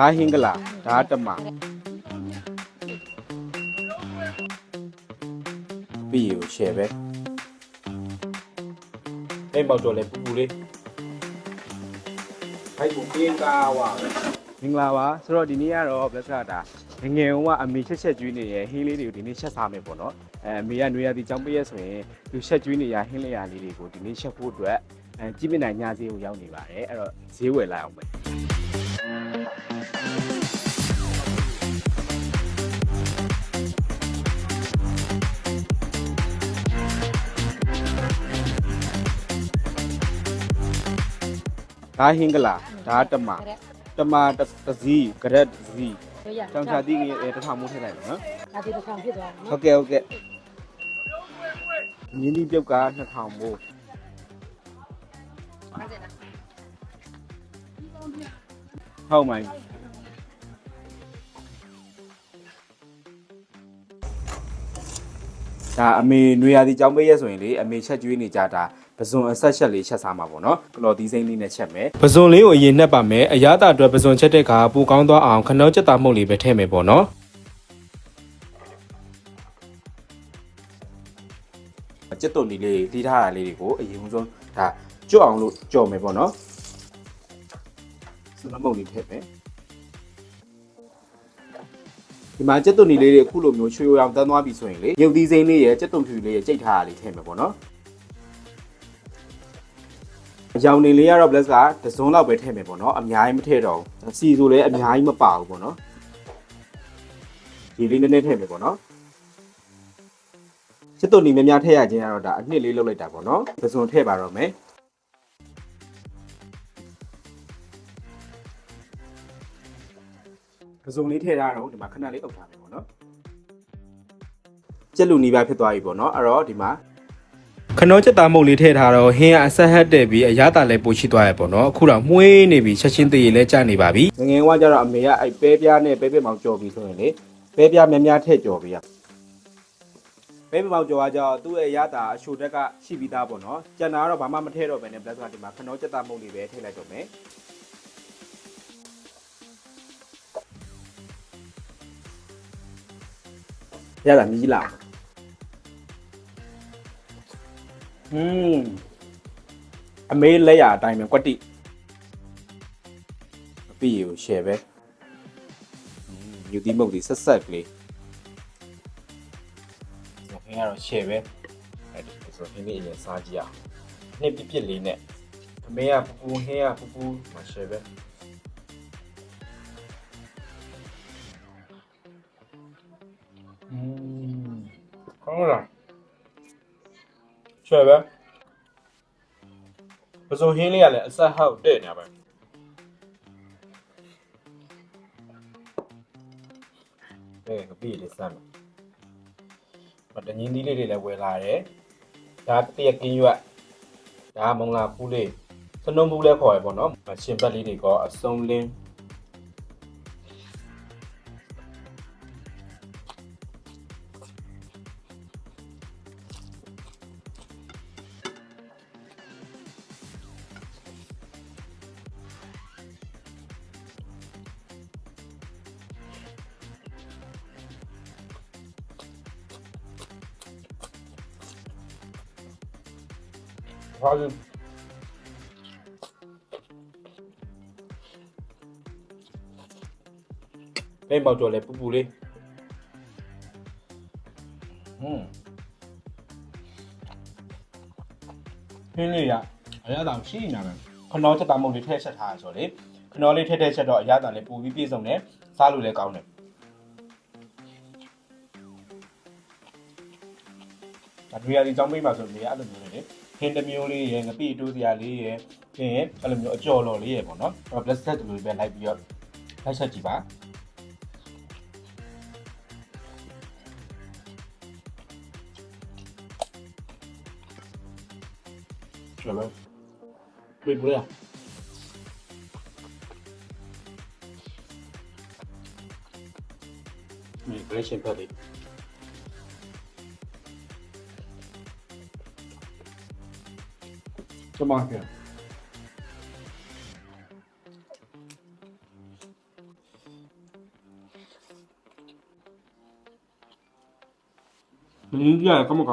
ဒါဟင်္ဂလာဒါတမပြီးရရှယ်ပဲအဲ့မောက်တော့လေပူပူလေးဖိုက်ကိုပြင်းကားဝါမင်္ဂလာပါဆိုတော့ဒီနေ့ကတော့ဘလက်ကတာငငယ်ကအမေချက်ချက်ကျွေးနေရဟင်းလေးတွေကိုဒီနေ့ချက်စားမယ်ပေါ့နော်အဲအမေကနွေရာသီចောင်းပေးရဆိုရင်သူချက်ကျွေးနေရဟင်းလေးရာလေးတွေကိုဒီနေ့ချက်ဖို့အတွက်အဲကြည့်မြင်နိုင်ညဈေးကိုရောက်နေပါတယ်အဲ့တော့ဈေးဝယ်လိုက်အောင်ပဲ ဒါဟင်္ဂလာဒါတမတမတစ်စီးဂရက်တစ်စီးတို့ရကြောင်ချာတိငယ်အဲတစ်ထောင်မိုးထည့်လိုက်မယ်နော်ဒါဒီတစ်ခါဖြစ်သွားတယ်ဟုနော်တ်ကဲ့ဟုတ်ကဲ့မြင်းဒီပြုတ်က2000မိုးဟုတ်မိုင်းဒါအမေနွေရာသီကြောင်းပေးရဆိုရင်လေအမေချက်ကျွေးနေကြတာ ပဇွန်အဆက်ချက်လေးချက်စားမှာပေါ့နော်ကလော်သီးစိမ့်လေးနဲ့ချက်မယ်ပဇွန်လေးကိုအရင်နှက်ပါမယ်အရသာအတွက်ပဇွန်ချက်တဲ့ခါပူကောင်းသွားအောင်ခနောချက်တာမှုတ်လေးပဲထည့်မယ်ပေါ့နော်ကျက်တုံဒီလေးတီးထားတာလေးတွေကိုအရင်ဆုံးဒါကြွအောင်လို့ကြော်မယ်ပေါ့နော်စနမုတ်လေးထည့်မယ်ဒီမှာကျက်တုံဒီလေးတွေအခုလိုမျိုးချွေရောင်တန်းသွားပြီဆိုရင်လေရုပ်သီးစိမ့်လေးရဲ့ကျက်တုံဖြူလေးရဲ့ကြိတ်ထားတာလေးထည့်မယ်ပေါ့နော် အယောင်နေလေးကတော့ bless ကတစုံလောက်ပဲထည့်မယ်ပေါ့နော်အများကြီးမထည့်တော့ဘူးစီဆိုလည်းအများကြီးမပါဘူးပေါ့နော်ဒီလေးနည်းနည်းထည့်မယ်ပေါ့နော်စစ်တုံနေများများထည့်ရခြင်းကတော့ဒါအနှစ်လေးလောက်လိုက်တာပေါ့နော်တစုံထည့်ပါတော့မယ်တစုံလေးထည့်ထားတော့ဒီမှာခဏလေးအုပ်ထားမယ်ပေါ့နော်ကျက်လူနီးပါဖြစ်သွားပြီပေါ့နော်အဲ့တော့ဒီမှာ ခနောချက်သားမုတ်လေးထည့်ထားတော့ဟင်းကအဆက်ဟက်တဲ့ပြီးအရသာလည်းပိုရှိသွားရပေါ့နော်အခုတော့မှုေးနေပြီချက်ချင်းသေးရလည်းကြာနေပါပြီငငယ်ကကျတော့အမေကအဲ့ပဲပြားနဲ့ပဲပြမောင်ကြော်ပြီးဆိုရင်လေပဲပြားများများထည့်ကြော်ပြီးရပဲပြမောင်ကြော်ကကြောသူ့ရဲ့ရတာအရှိုတက်ကရှိပြီးသားပေါ့နော်ကျန်တာကတော့ဘာမှမထည့်တော့ဘဲနဲ့ plus ကဒီမှာခနောချက်သားမုတ်လေးပဲထည့်လိုက်တော့မယ်ရတာမြည်လာ ဟွန်းအမေလက်ရအတိုင်းပဲကွက်တိအပီကို share ပဲယူဒီမုတ်ဒီဆက်ဆက်ကလေးဆိုခင်ကတော့ share ပဲအဲ့ဒီဆိုခင်လေးအရင်စားကြည့်အောင်နှစ်ပြစ်ပြစ်လေးနဲ့အမေကပူပူဟင်းကပူပူမ share ပဲอืมကောင်းလား share ပဲပစုံဟင်းလေးကလည်းအဆက်ဟောက်တဲ့နေပါပဲအဲကပီလေးစမ်းမတငင်းသီးလေးတွေလည်းဝယ်လာတယ်ဒါတရကင်းရွက်ဒါမုံလာဖူးလေးစနုံဘူးလည်းခေါ်ရပေါ့နော်ရှင်ဘက်လေးတွေကအစုံလင်း ဘာလို့လိမ့်ပေါက်တော့လေပူပူလေးဟွန်းဟင်းလေးရအရသာရှိနေတယ်ခနောချက်သားမုတ်လေးထည့်ချက်ထားရဆိုလေခနောလေးထည့်ထည့်ချက်တော့အရသာလေးပူပြီးပြည့်စုံတယ်စားလို့လည်းကောင်းတယ်ဒါတွေ့ရဒီကြောင်းပေးမှာဆိုနေအဲ့လိုမျိုးလေ ဟင်းတစ်မျိုးလေးရယ်ငပိတိုးစရာလေးရယ်ပြီးရင်အဲ့လိုမျိုးအကြော်လော်လေးရယ်ပေါ့နော်အဲ့တော့ blessed တူလေးပဲလိုက်ပြီးတော့လိုက်ချက်ကြည့်ပါကျော်ပဲပြေးပြေးဒီဘယ်ရှင်ဖတ်လေး ကျမခင်မင်းကြီးရကမက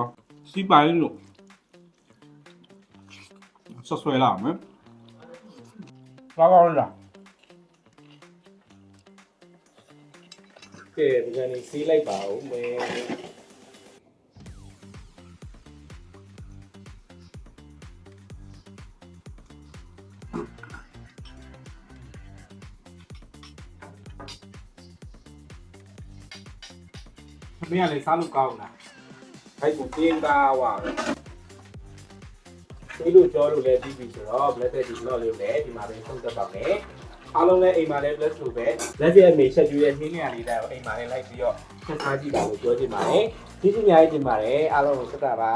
စီပိုင်းလို့ဆက်ဆွဲလာမယ်လာကောင်းလားကဲဒီကနေ့စီးလိုက်ပါဦးမင်း မင်းကလည်းစားလို့ကောင်းလားအဲ့ကိုတင်းကားဝါပဲဒီလိုကြောလို့လည်းပြီးပြီဆိုတော့ black tea ဒီတော့လေးလည်းဒီမှာပဲဆုံးသက်ပါမယ်အားလုံးလည်းအိမ်မှာလည်း black လို့ပဲလက်ပြအမေချက်ကျွေးတဲ့နှင်းနေရလေးတိုင်းအိမ်မှာလည်းလိုက်ပြီးတော့ဆက်စားကြည့်ပါလို့ပြောချင်ပါတယ်ဒီစီအများကြီးတင်ပါတယ်အားလုံးကိုဆက်တာပါ